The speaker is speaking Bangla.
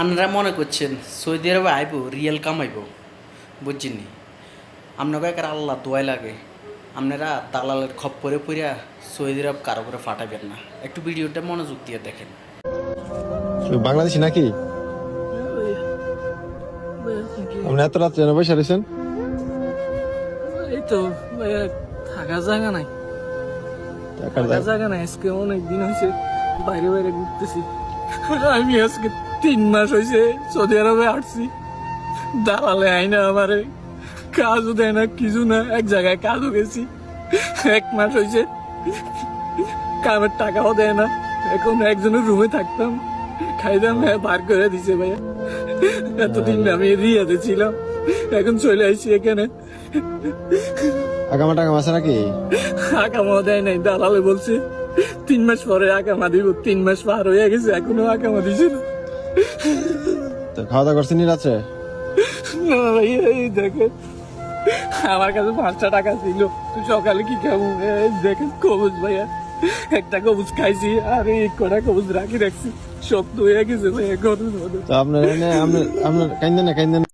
আপনারা মনে করছেন সৌদি আরবে আইব রিয়েল কামাইব? বুঝছেননি? আপনাকে একার আল্লাহ দোয়াই লাগে। আপনারা দালালের খপ্পরে পড়িয়া সৌদি আরব কারও করে ফাটাবেন না। একটু ভিডিওটা মনোযোগ দিয়ে দেখেন। বাংলাদেশি নাকি? আপনি এত রাত জেনে বসে রয়েছেন? এই তো ভাইয়া থাকা জায়গা নাই। টাকার থাকা জায়গা নাই আজকে অনেক দিন হয়েছে বাইরে বাইরে ঘুরতেছি। আমি আজকে তিন মাস হয়েছে সৌদি আরবে আসছি। দালালে আইনা আমারে। কাজও দেয় না কিছু না এক জায়গায় কাজও গেছি। এক মাস হয়েছে কামের টাকাও দেয় না। এখন একজনের রুমে থাকতাম। খাইতাম হ্যাঁ বার করে দিছে ভাইয়া। এতদিন আমি রিয়াতে ছিলাম। এখন চলে আসছি এখানে। আগামা টাকাম আছে নাকি? আকামা দেয় নাই দালালে বলছে তিন মাস পরে আকামা দিব তিন মাস পার হয়ে গেছে এখনও আকামা দিছে না। তো খাওয়া দাওয়া করছেন রাত্রে না ভাই এই দেখেন আমার কাছে পাঁচটা টাকা ছিল। তুই সকালে কি খাব? এই দেখেন কবুজ ভাইয়া একটা কবুজ খাইছি আর এই কটা কবুজ রাখি রাখছি। সব তো হয়ে গেছে ভাইয়া গরমের মধ্যে তো আপনার আপনার আপনার কাইন্দেন না কাইন্দেন